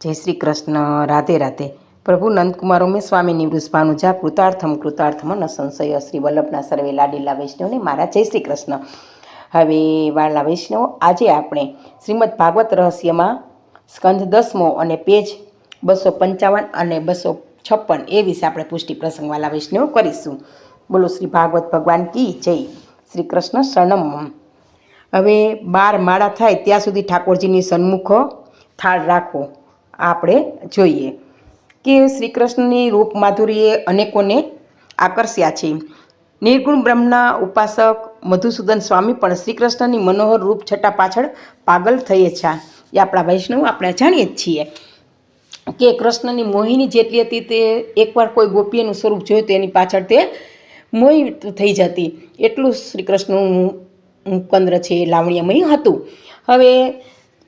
જય શ્રી કૃષ્ણ, રાધે રાધે. પ્રભુ નંદકુમાર ઉમેશ સ્વામીની વૃષભાનુજા કૃતાર્થમ કૃતાર્થમ ન સંશય. શ્રી વલ્લભના સર્વે લાડીલા વૈષ્ણવને મારા જય શ્રી કૃષ્ણ. હવે વાળા વૈષ્ણવ, આજે આપણે શ્રીમદ ભાગવત રહસ્યમાં સ્કંધ દસમો અને પેજ બસો પંચાવન અને બસો છપ્પન એ વિશે આપણે પુષ્ટિ પ્રસંગ વાલા વૈષ્ણવ કરીશું. બોલો શ્રી ભાગવત ભગવાન કી જય શ્રી કૃષ્ણ શરણમ. હવે બાર માળા થાય ત્યાં સુધી ઠાકોરજીની સન્મુખ થાળ રાખવો આપણે જોઈએ કે શ્રી કૃષ્ણની રૂપ માધુરીએ અનેકોને આકર્ષ્યા છે. નિર્ગુણ બ્રહ્મના ઉપાસક મધુસૂદન સ્વામી પણ શ્રી કૃષ્ણની મનોહર રૂપ છટા પાછળ પાગલ થઈએ છે. એ આપણા વૈષ્ણવ આપણે જાણીએ જ છીએ કે કૃષ્ણની મોહિની જેટલી હતી તે એકવાર કોઈ ગોપીનું સ્વરૂપ જોયું તો એની પાછળ તે મોહી થઈ જતી. એટલું શ્રી કૃષ્ણનું કંદ્ર છે, લાવણ્યમય હતું. હવે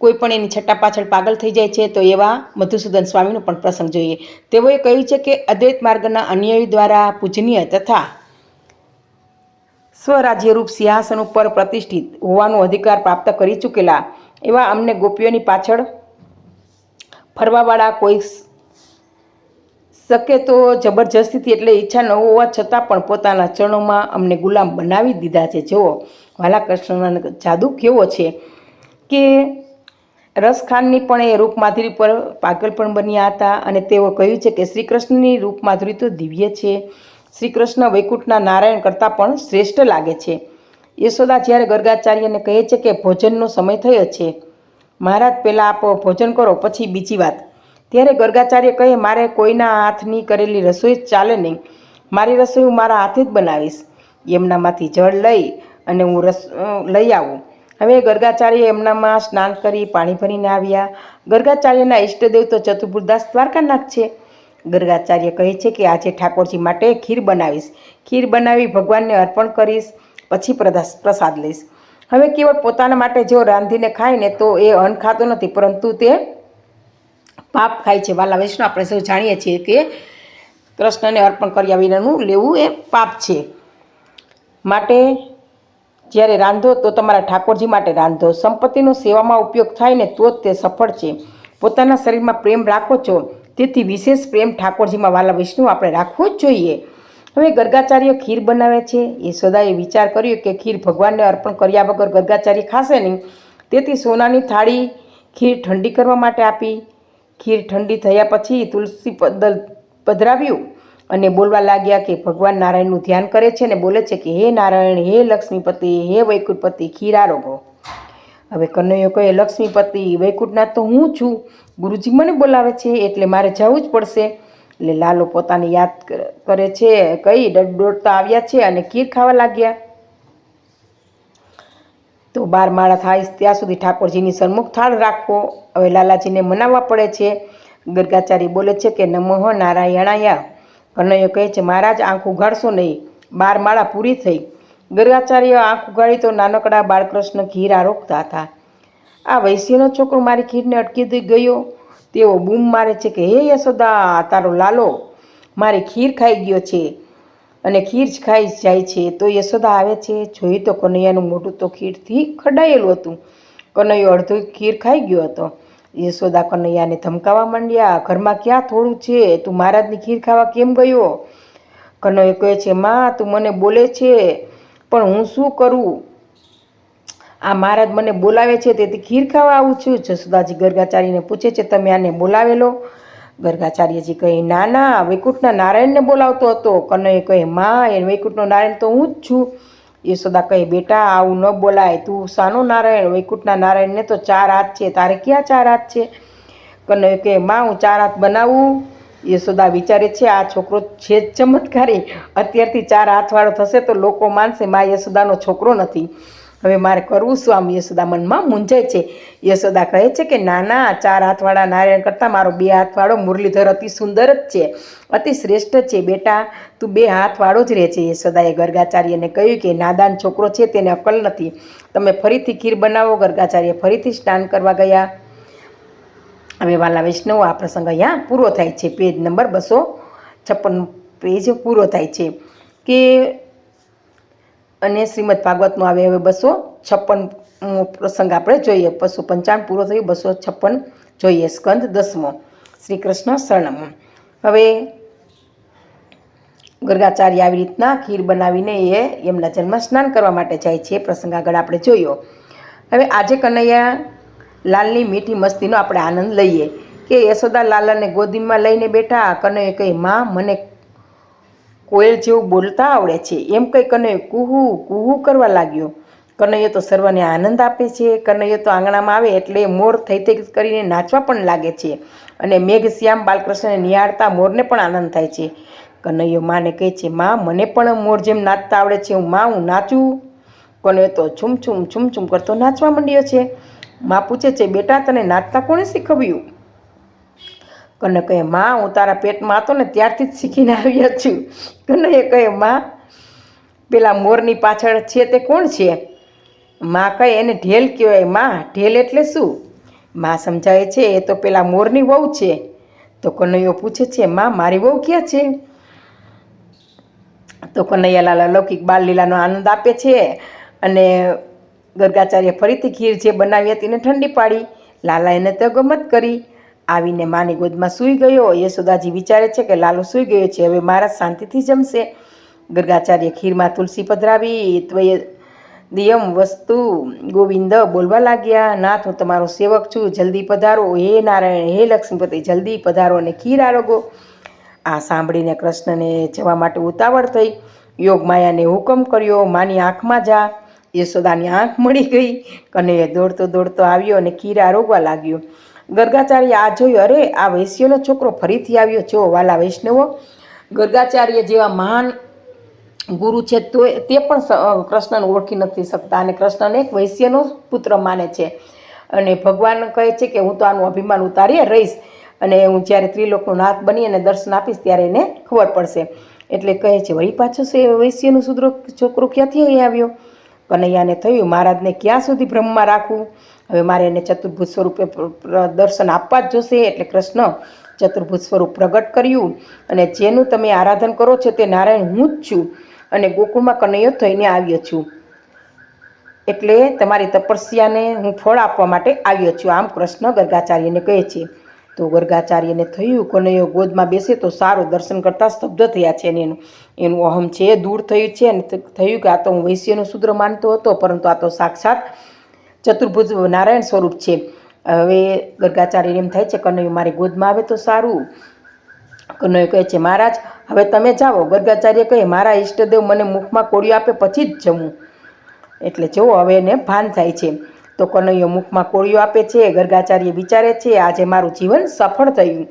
કોઈ પણ એની છટ્ટા પાછળ પાગલ થઈ જાય છે, તો એવા મધુસૂદન સ્વામીનો પણ પ્રસંગ જોઈએ. તેઓએ કહ્યું છે કે અદ્વૈત માર્ગના અન્યાયી દ્વારા પૂજનીય તથા સ્વરાજ્યરૂપ સિંહાસન ઉપર પ્રતિષ્ઠિત હોવાનો અધિકાર પ્રાપ્ત કરી ચૂકેલા એવા અમને ગોપીઓની પાછળ ફરવાવાળા કોઈ શકે તો જબરજસ્તીથી એટલે ઈચ્છા ન હોવા છતાં પણ પોતાના ચરણોમાં અમને ગુલામ બનાવી દીધા છે. જુઓ વાલા કૃષ્ણના જાદુ કેવો છે કે રસખાનની પણ એ રૂપમાધુરી પર પાગલ પણ બન્યા હતા અને તેઓ કહ્યું છે કે શ્રી કૃષ્ણની રૂપમાધુરી તો દિવ્ય છે. શ્રી કૃષ્ણ વૈકુંઠના નારાયણ કરતાં પણ શ્રેષ્ઠ લાગે છે. યશોદા જ્યારે ગર્ગાચાર્યને કહે છે કે ભોજનનો સમય થયો છે, મહારાજ પહેલાં આપો ભોજન કરો, પછી બીજી વાત. ત્યારે ગર્ગાચાર્ય કહે, મારે કોઈના હાથની કરેલી રસોઈ જ ચાલે નહીં. મારી રસોઈ હું મારા હાથે જ બનાવીશ. એમનામાંથી જળ લઈ અને હું રસ લઈ આવું. હવે ગર્ગાચાર્ય એમનામાં સ્નાન કરી પાણી ભરીને આવ્યા. ગર્ગાચાર્યના ઈષ્ટદેવ તો ચતુર્ભુદાસ દ્વારકાનાથ છે. ગર્ગાચાર્ય કહે છે કે આજે ઠાકોરજી માટે ખીર બનાવીશ. ખીર બનાવી ભગવાનને અર્પણ કરીશ, પછી પ્રસાદ લઈશ. હવે કેવળ પોતાના માટે જો રાંધીને ખાય ને તો એ અન્ન ખાતો નથી, પરંતુ તે પાપ ખાય છે. વાલા વૈષ્ણવ, આપણે સૌ જાણીએ છીએ કે કૃષ્ણને અર્પણ કર્યા વિનાનું લેવું એ પાપ છે. માટે જ્યારે રાંધો તો તમારા ઠાકોરજી માટે રાંધો. સંપત્તિનો સેવામાં ઉપયોગ થાય ને તો જ તે સફળ છે. પોતાના શરીરમાં પ્રેમ રાખો છો, તેથી વિશેષ પ્રેમ ઠાકોરજીમાં વાલા વિષ્ણુ આપણે રાખવો જ જોઈએ. હવે ગર્ગાચાર્ય ખીર બનાવે છે. યશોદાએ વિચાર કર્યો કે ખીર ભગવાનને અર્પણ કર્યા વગર ગર્ગાચાર્ય ખાશે નહીં. તેથી સોનાની થાળી ખીર ઠંડી કરવા માટે આપી. ખીર ઠંડી થયા પછી તુલસી પદલ પધરાવ્યું. અને બોલવા લાગ્યા કે ભગવાન નારાયણનું ધ્યાન કરે છે ને બોલે છે કે, હે નારાયણ, હે લક્ષ્મીપતિ, હે વૈકુંઠપતિ, ખીર આરોગો હવે કનૈયો કહે, લક્ષ્મીપતિ, વૈકુંઠનાથ તો હું છું. ગુરુજી મને બોલાવે છે, એટલે મારે જવું જ પડશે. એટલે લાલો પોતાને યાદ કરે છે કઈ દોડતા આવ્યા છે અને ખીર ખાવા લાગ્યા. તો બાર માળા થાય ત્યાં સુધી ઠાકોરજીની સન્મુખ થાળ રાખવો હવે લાલાજીને મનાવવા પડે છે. ગર્ગાચારી બોલે છે કે, નમઃ નારાયણાયા. કનૈયો કહે છે મહારાજ આંખ ઉઘાડશો નહીં. બાર માળા પૂરી થઈ. ગર્ગાચાર્ય આંખ ઉઘાડી તો નાનકડા બાળકૃષ્ણ ખીર આરોગતા હતા. આ વૈશ્યનો છોકરો મારી ખીરને અટકી દઈ ગયો. તેઓ બૂમ મારે છે કે, હે યશોદા, તારો લાલો, મારી ખીર ખાઈ ગયો છે. અને ખીર જ ખાઈ જાય છે. તો યશોદા આવે છે, જોઈ તો કનૈયાનું મોઢું તો ખીરથી ખડાયેલું હતું. કનૈયો અડધું ખીર ખાઈ ગયો હતો. યશોદા કનૈયાને ધમકાવા માંડ્યા, ઘરમાં ક્યાં થોડું છે? તું મહારાજની ખીર ખાવા કેમ ગયો? કનૈયો કહે છે, માં, તું મને બોલે છે, પણ હું શું કરું? આ મહારાજ મને બોલાવે છે, તેથી ખીર ખાવા આવું છું. જસુદાજી ગર્ગાચાર્યને પૂછે છે, તમે આને બોલાવેલો ગર્ગાચાર્યજી કહે, ના ના, વૈકુંઠના નારાયણને બોલાવતો હતો. કનૈયો કહે, માં, એ વૈકુંઠનો નારાયણ તો હું જ છું. યશોદા કહે, બેટા, આવું ન બોલાય. તું સાનો નારાયણ, વૈકુંઠના નારાયણને તો ચાર હાથ છે. તારે ક્યાં ચાર હાથ છે? કનૈયો કહે, માં, હું ચાર હાથ બનાવું. યશોદા વિચારે છે, આ છોકરો છે જ ચમત્કારી. અત્યારથી ચાર હાથવાળો થશે તો લોકો માનશે, મા યશોદાનો છોકરો નથી. હવે મારે કરવું શું? આમ યશોદા મનમાં મૂંઝાય છે. યશોદા કહે છે કે ના ના ચાર હાથવાળા નારાયણ કરતાં મારો બે હાથવાળો મુરલીધર અતિ સુંદર જ છે. અતિ શ્રેષ્ઠ છે, બેટા. તું બે હાથવાળો જ રહે છે. યશોદાએ ગર્ગાચાર્યને કહ્યું કે, નાદાન છોકરો છે, તેને અકલ નથી. તમે ફરીથી ખીર બનાવો. ગર્ગાચાર્ય ફરીથી સ્નાન કરવા ગયા. હવે વાલા વૈષ્ણવ, આ પ્રસંગ અહીંયા પૂરો થાય છે. પેજ નંબર બસો છપ્પન, પેજ પૂરો થાય છે. કે અને શ્રીમદ ભાગવતનો આવે હવે બસો છપ્પન પ્રસંગ આપણે જોઈએ. બસો પંચાવન પૂરો થયો, બસો છપ્પન જોઈએ. સ્કંદ દસમો શ્રી કૃષ્ણ શરણમ. હવે ગર્ગાચાર્ય આવી રીતના ખીર બનાવીને એ એમના જન્મ સ્નાન કરવા માટે જાય છે. પ્રસંગ આગળ આપણે જોયો. હવે આજે કનૈયા લાલની મીઠી મસ્તીનો આપણે આનંદ લઈએ કે યશોદા લાલાને ગોદીમાં લઈને બેઠા કનૈયા કહે માં, મને કોયલ જેવું બોલતા આવડે છે. એમ કંઈ કનૈયો કુહુ કુહુ કરવા લાગ્યો. કનૈયો તો સર્વને આનંદ આપે છે. કનૈયો તો આંગણામાં આવે એટલે મોર થઈ થઈ કરીને નાચવા પણ લાગે છે. અને મેઘ શ્યામ બાલકૃષ્ણને નિહાળતા મોરને પણ આનંદ થાય છે. કનૈયો માને કહે છે, માં, મને પણ મોર જેમ નાચતા આવડે છે. હું, માં, હું નાચું. કનૈયો તો છૂમ છૂમ કરતો નાચવા માંડ્યો છે. માં પૂછે છે, બેટા, તને નાચતા કોણે શીખવ્યું? કને કહે, માં, હું તારા પેટમાં હતો ને ત્યારથી જ શીખીને આવ્યો છું. કનૈયે કહે, માં, પેલા મોરની પાછળ છે તે કોણ છે? માં કહે, એને ઢેલ કહેવાય. માં, ઢેલ એટલે શું? માં સમજાવે છે, એ તો પેલા મોરની વહુ છે. તો કનૈયો પૂછે છે, માં, મારી વહુ ક્યાં છે? તો કનૈયાલાલ અલૌકિક બાલલીલાનો આનંદ આપે છે અને ગર્ગાચાર્ય ફરીથી ખીર જે બનાવી હતી એને ઠંડી પાડી. લાલા એને તો ગમત કરી. આવીને માની ગોદમાં સૂઈ ગયો. યશોદાજી વિચારે છે કે લાલો સૂઈ ગયો છે. હવે મારા શાંતિથી જમશે. ગર્ગાચાર્ય ખીરમાં તુલસી પધરાવી ત્વય દિયમ વસ્તુ ગોવિંદ બોલવા લાગ્યા. નાથ, હું તમારો સેવક છું. જલ્દી પધારો. હે નારાયણ, હે લક્ષ્મીપતિ, જલ્દી પધારો અને ખીર આરોગો. આ સાંભળીને કૃષ્ણને જવા માટે ઉતાવળ થઈ. યોગ માયાને હુકમ કર્યો. માની આંખમાં જા. યશોદાની આંખ મળી ગઈ અને દોડતો દોડતો આવ્યો અને ખીર આરોગવા લાગ્યો. ગર્ગાચાર્ય આ જોયું અરે, આ વૈશ્યનો છોકરો ફરીથી આવ્યો. છો વાલા વૈષ્ણવો, ગર્ગાચાર્ય જેવા મહાન ગુરુ છે, તો તે પણ કૃષ્ણને ઓળખી નથી શકતા અને કૃષ્ણને એક વૈશ્યનો પુત્ર માને છે. અને ભગવાન કહે છે કે હું તો આનું અભિમાન ઉતારી રહીશ અને હું જ્યારે ત્રિલોકનો નાથ બની અને દર્શન આપીશ ત્યારે એને ખબર પડશે. એટલે કહે છે, વળી પાછો વૈશ્યનું સુદ્રો છોકરો ક્યાંથી અહીં આવ્યો? કનૈયાને થયું, મહારાજને ક્યાં સુધી બ્રહ્મમાં રાખવું? હવે મારે એને ચતુર્ભુજ સ્વરૂપે દર્શન આપવા જ જોશે એટલે કૃષ્ણ ચતુર્ભુજ સ્વરૂપ પ્રગટ કર્યું અને જેનું તમે આરાધન કરો છો તે નારાયણ હું જ છું અને ગોકુળમાં કનૈયો થઈને આવ્યો છું. એટલે તમારી તપસ્યાને હું ફળ આપવા માટે આવ્યો છું. આમ કૃષ્ણ ગર્ગાચાર્યને કહે છે, તો ગર્ગાચાર્યને થયું, કનૈયો ગોદમાં બેસે તો સારું દર્શન કરતાં સ્તબ્ધ થયા છે અને એનું એનું અહમ છે, દૂર થયું છે અને થયું કે આ તો હું વૈશ્યનો શુદ્ર માનતો હતો, પરંતુ આ તો સાક્ષાત ચતુર્ભુજ નારાયણ સ્વરૂપ છે. હવે ગર્ગાચાર્ય એમ થાય છે, કનૈયો મારી ગોદમાં આવે તો સારું. કનૈયો કહે છે, મહારાજ, હવે તમે જાઓ. ગર્ગાચાર્ય કહે, મારા ઈષ્ટદેવ મને મુખમાં કોળિયો આપે, પછી જ જમું. એટલે જુઓ હવે એને ભાન થાય છે, તો કનૈયો મુખમાં કોળિયો આપે છે. ગર્ગાચાર્ય વિચારે છે, આજે મારું જીવન સફળ થયું.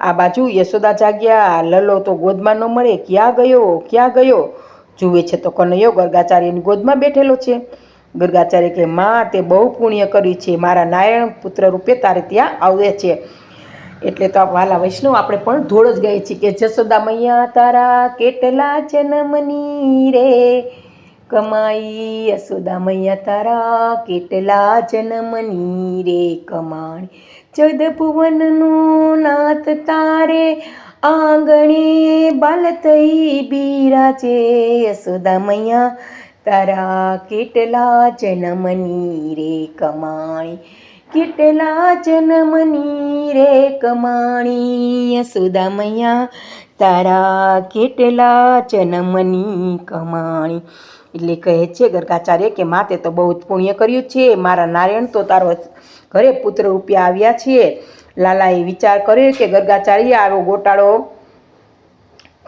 આ બાજુ યશોદા જાગ્યા લલો તો ગોદમાં ન મળે. ક્યાં ગયો? ક્યાં ગયો? જુએ છે તો કનૈયો ગર્ગાચાર્યની ગોદમાં બેઠેલો છે. ગર્ગાચાર્ય કે, માં, તે બહુ પુણ્ય કર્યું છે. મારા નારાયણ પુત્ર રૂપે તારે ત્યાં આવે છે. એટલે તો વાલા વૈષ્ણવ, આપણે પણ ધોળ જ ગઈ છીએ કે, જસોદા મૈયા તારા કેટલા જન્મની રે? કમાઈ, યશોદા મૈયા તારા કેટલા જન્મની રે? કમાણી, ચૌદ ભુવનનો નાથ તારે, આંગણે બાલ થઈ બિરાજે. યશોદા મૈયા તારા કેટલા જન્મની રે કમાણી? કેટલા જન્મની રે કમાણી? યશોદા મૈયા, તારા કેટલા જન્મની કમાણી? એટલે કહે છે ગર્ગાચાર્ય કે માતે તો બહુ જ પુણ્ય કર્યું છે. મારા નારાયણ તો તારો ઘરે પુત્ર રૂપિયા આવ્યા છે. લાલાએ વિચાર કર્યો કે ગર્ગાચાર્ય આવો ગોટાળો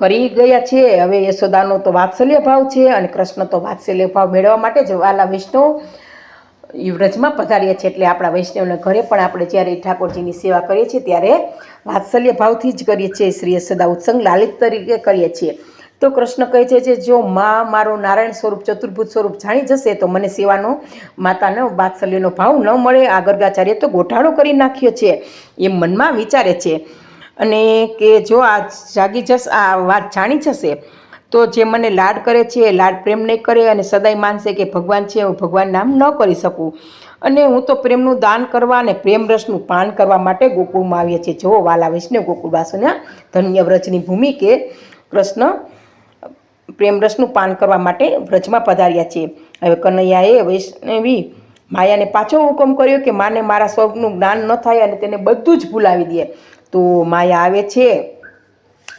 કરી ગયા છે હવે યશોદાનો તો વાત્સલ્ય ભાવ છે અને કૃષ્ણ તો વાત્સલ્ય ભાવ મેળવવા માટે જ વાલા વૈષ્ણવ વ્રજમાં પધાર્યા છે. એટલે આપણા વૈષ્ણવના ઘરે પણ આપણે જ્યારે ઠાકોરજીની સેવા કરીએ છીએ ત્યારે વાત્સલ્ય ભાવથી જ કરીએ છીએ. શ્રી યશોદા ઉત્સંગ લાલિત તરીકે કરીએ છીએ. તો કૃષ્ણ કહે છે કે જો મા મારું નારાયણ સ્વરૂપ, ચતુર્ભુજ સ્વરૂપ જાણી જશે તો મને સેવાનો, માતાનો વાત્સલ્યનો ભાવ ન મળે. આ ગર્ગાચાર્ય તો ગોઠાળો કરી નાખ્યો છે. એમ મનમાં વિચારે છે. અને કે જો આ જાગી જશે, આ વાત જાણી જશે, તો જે મને લાડ કરે છે એ લાડ પ્રેમ નહીં કરે અને સદાય માનશે કે ભગવાન છે, હું ભગવાન નામ ન કરી શકું. અને હું તો પ્રેમનું દાન કરવા અને પ્રેમ રસનું પાન કરવા માટે ગોકુળમાં આવીએ છીએ. જો વાલા વૈષ્ણવ ગોકુળવાસોના ધન્ય વ્રજની ભૂમિ કે કૃષ્ણ પ્રેમ રસનું પાન કરવા માટે વ્રજમાં પધાર્યા છે. હવે કનૈયાએ વૈષ્ણવી માયાને પાછો હુકમ કર્યો કે માને મારા સ્વરૂપનું જ્ઞાન ન થાય અને તેને બધું જ ભૂલાવી દે. તો માયા આવે છે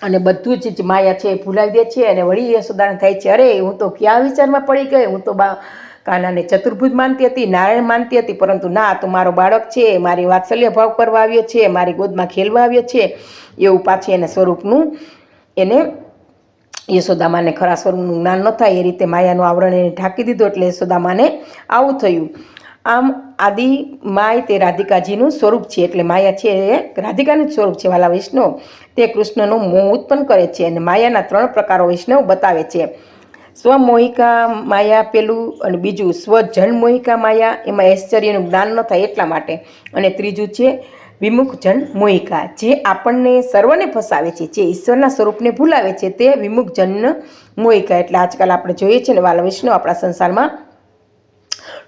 અને બધું જ માયા છે એ ભૂલાવી દે છે અને વળી યશોદાને થાય છે. અરે, હું તો ક્યાં વિચારમાં પડી ગઈ? હું તો બા કાનાને ચતુર્ભુજ માનતી હતી, નારાયણ માનતી હતી, પરંતુ ના, તો મારો બાળક છે, મારી વાત્સલ્ય ભાવ કરવા આવ્યો છે, મારી ગોદમાં ખેલવા આવ્યો છે, એવું પાછી એને સ્વરૂપનું એને યશોદામાને ખરા સ્વરૂપનું જ્ઞાન ન થાય, એ રીતે માયાનું આવરણ એને ઢાંકી દીધું એટલે યશોદામાને આવું થયું. આમ આદિ માય તે રાધિકાજીનું સ્વરૂપ છે. એટલે માયા છે એ રાધિકાનું જ સ્વરૂપ છે. વાલા વૈષ્ણવ તે કૃષ્ણનો મોહ ઉત્પન્ન કરે છે અને માયાના ત્રણ પ્રકારો વૈષ્ણવ બતાવે છે. સ્વમોહિકા માયા પેલું અને બીજું સ્વજન મોહિકા માયા. એમાં ઐશ્વર્યનું જ્ઞાન ન થાય એટલા માટે. અને ત્રીજું છે વિમુખ જન મોહિકા જે આપણને સર્વને ફસાવે છે, જે ઈશ્વરના સ્વરૂપને ભૂલાવે છે તે વિમુખ જન મોહિકા એટલે આજકાલ આપણે જોઈએ છીએ ને વાલ વૈષ્ણવ આપણા સંસારમાં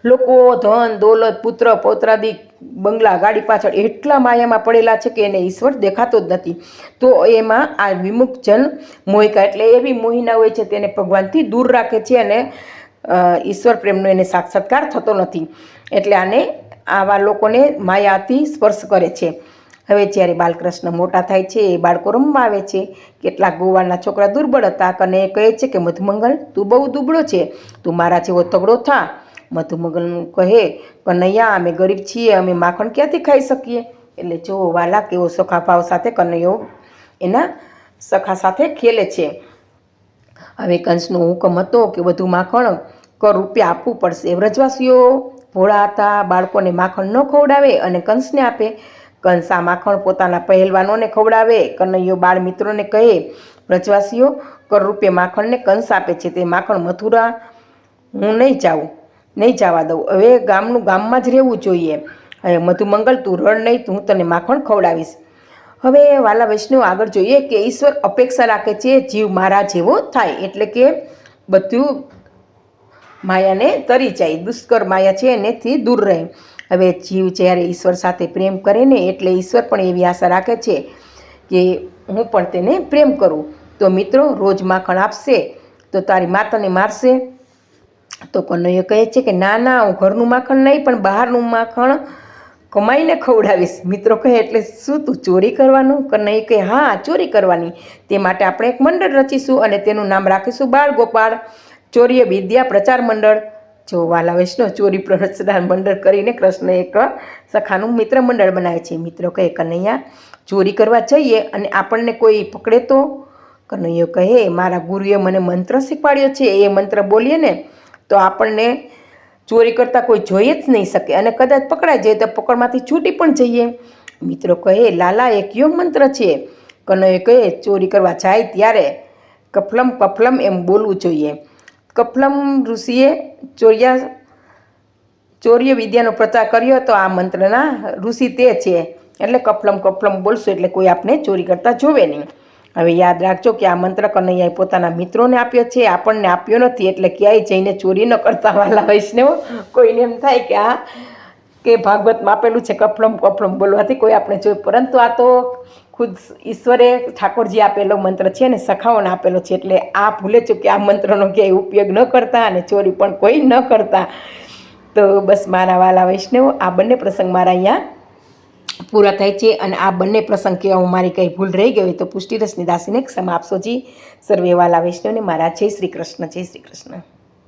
લોકો, ધન, દોલત, પુત્ર, પૌત્રાદિ બંગલા ગાડી પાછળ એટલા માયામાં પડેલા છે કે એને ઈશ્વર દેખાતો જ નથી. તો એમાં આ વિમુખ જન મોહિકા, એટલે એવી મોહિના હોય છે તેને ભગવાનથી દૂર રાખે છે અને ઈશ્વર પ્રેમનો એને સાક્ષાત્કાર થતો નથી. એટલે આને આવા લોકોને માયાથી સ્પર્શ કરે છે. હવે જ્યારે બાલકૃષ્ણ મોટા થાય છે, એ બાળકો રમવા આવે છે, કેટલાક ગોવાના છોકરા દુર્બળ હતા અને એ કહે છે કે, મધુમંગલ, તું બહુ દુબળો છે. તું મારા જેવો તગડો થા. મધુમંગલ કહે કનૈયા, અમે ગરીબ છીએ, અમે માખણ ક્યાંથી ખાઈ શકીએ? એટલે જો વાલા કેવો સખા ભાવ સાથે કનૈયો એના સખા સાથે ખેલે છે. હવે કંસનો હુકમ હતો કે બધું માખણ કર રૂપિયા આપવું પડશે. વ્રજવાસીઓ ભોળા હતા, બાળકોને માખણ ન ખવડાવે અને કંસને આપે. કંસ આ માખણ પોતાના પહેલવાનોને ખવડાવે. કનૈયો બાળ મિત્રોને કહે, વ્રજવાસીઓ કર માખણને કંસ આપે છે. તે માખણ મથુરા હું નહીં જાઉં. નહીં જવા દઉં. હવે ગામનું ગામમાં જ રહેવું જોઈએ. હવે મધુ મંગલ, તું રડ નહીં, તું હું તને માખણ ખવડાવીશ. હવે વાલા વૈષ્ણવ આગળ જોઈએ કે ઈશ્વર અપેક્ષા રાખે છે જીવ મારા જેવો થાય, એટલે કે બધું માયાને તરી જાય, દુષ્કર માયા છે એનેથી દૂર રહે. હવે જીવ જ્યારે ઈશ્વર સાથે પ્રેમ કરે ને, એટલે ઈશ્વર પણ એવી આશા રાખે છે કે હું પણ તેને પ્રેમ કરું. તો મિત્રો, રોજ માખણ આપશે, તો તારી માતાને મારશે તો કનૈયો કહે છે કે, ના ના, હું ઘરનું માખણ નહીં, પણ બહારનું માખણ કમાઈને ખવડાવીશ. મિત્રો કહે, એટલે શું તું ચોરી કરવાનું? કનૈયો કહે, હા, ચોરી કરવાની. તે માટે આપણે એક મંડળ રચીશું અને તેનું નામ રાખીશું બાળ ગોપાળ ચોરીય વિદ્યા પ્રચાર મંડળ. જો વાલા વૈષ્ણવ ચોરી પ્રચાર મંડળ કરીને કૃષ્ણ એક સખાનું મિત્ર મંડળ બનાવે છે. મિત્રો કહે, કનૈયા, ચોરી કરવા જઈએ અને આપણને કોઈ પકડે તો? કનૈયો કહે, મારા ગુરુએ મને મંત્ર શીખવાડ્યો છે. એ મંત્ર બોલીએ ને તો આપણને ચોરી કરતાં કોઈ જોઈ જ નહીં શકે અને કદાચ પકડાઈ જાય તો પકડમાંથી છૂટી પણ જઈએ. મિત્રો કહે, લાલા, એક યોગ મંત્ર છે. કનોએ કહે, ચોરી કરવા જાય ત્યારે કફલમ કફલમ એમ બોલવું જોઈએ. કફલમ ઋષિએ ચોર્યા ચોર્ય વિદ્યાનો પ્રચાર કર્યો હતો આ મંત્રના ઋષિ તે છે. એટલે કફલમ કફલમ બોલશો એટલે કોઈ આપને ચોરી કરતાં જોવે નહીં. હવે યાદ રાખજો કે આ મંત્ર કનૈયાએ પોતાના મિત્રોને આપ્યો છે, આપણને આપ્યો નથી, એટલે ક્યાંય જઈને ચોરી ન કરતા વાલા વૈષ્ણવ કોઈને એમ થાય કે આ, કે ભાગવતમાં આપેલું છે કફળમ કફળમ બોલવાથી કોઈ આપણે જોયું. પરંતુ આ તો ખુદ ઈશ્વરે ઠાકોરજી આપેલો મંત્ર છે ને સખાઓને આપેલો છે, એટલે આ ભૂલે છો કે આ મંત્રનો ક્યાંય ઉપયોગ ન કરતા અને ચોરી પણ કોઈ ન કરતા. તો બસ મારા વાલા વૈષ્ણવ, આ બંને પ્રસંગ મારા અહીંયા પૂરા થાય છે અને આ બંને પ્રસંગ કહેવામાં મારી કંઈ ભૂલ રહી ગઈ હોય તો પુષ્ટિરસની દાસીને ક્ષમા આપશો જી. સર્વે વાલા વૈષ્ણવને મારા જય શ્રી કૃષ્ણ, જય શ્રી કૃષ્ણ.